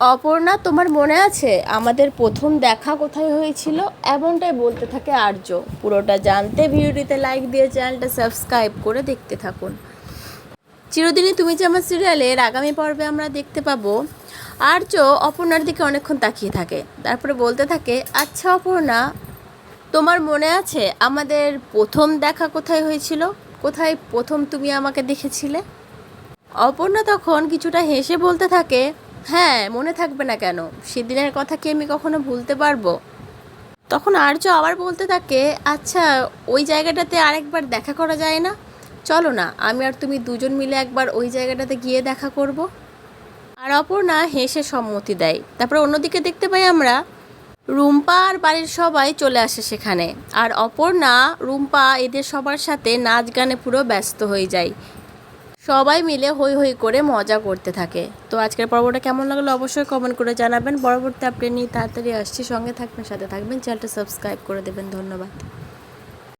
অপর্ণা, তোমার মনে আছে আমাদের প্রথম দেখা কোথায় হয়েছিল? এমনটাই বলতে থাকে আর্য। পুরোটা জানতে ভিডিওটিতে লাইক দিয়ে চ্যানেলটা সাবস্ক্রাইব করে দেখতে থাকুন। চিরদিনই তুমি যে আমার সিরিয়ালের আগামী পর্বে আমরা দেখতে পাবো, আর্য অপর্ণার দিকে অনেকক্ষণ তাকিয়ে থাকে। তারপরে বলতে থাকে আচ্ছা অপর্ণা, তোমার মনে আছে আমাদের প্রথম দেখা কোথায় হয়েছিল? কোথায় প্রথম তুমি আমাকে দেখেছিলে? অপর্ণা তখন কিছুটা হেসে বলতে থাকে হ্যাঁ মনে থাকবে না কেন? সেদিনের কথা কি আমি কখনো ভুলতে পারব? তখন আর্য আবার বলতে থাকে আচ্ছা ওই জায়গাটাতে আরেকবার দেখা করা যায় না? চলো না, আমি আর তুমি দুজন মিলে একবার ওই জায়গাটাতে গিয়ে দেখা করব। আর অপর্ণা হেসে সম্মতি দেয়। তারপর অন্যদিকে দেখতে পাই আমরা, রুম্পা আর বাড়ির সবাই চলে আসে সেখানে। আর অপর্ণা, রুম্পা এদের সবার সাথে নাচ গানে পুরো ব্যস্ত হয়ে যায়। সবাই মিলে হই হই করে মজা করতে থাকে। তো আজকের পর্বটা কেমন লাগল অবশ্যই কমেন্ট করে জানাবেন। পরবর্তী আপডেট নিয়ে তাড়াতাড়ি আসছি। সঙ্গে থাকবেন, সাথে থাকবেন। চ্যানেলটা সাবস্ক্রাইব করে দেবেন। ধন্যবাদ।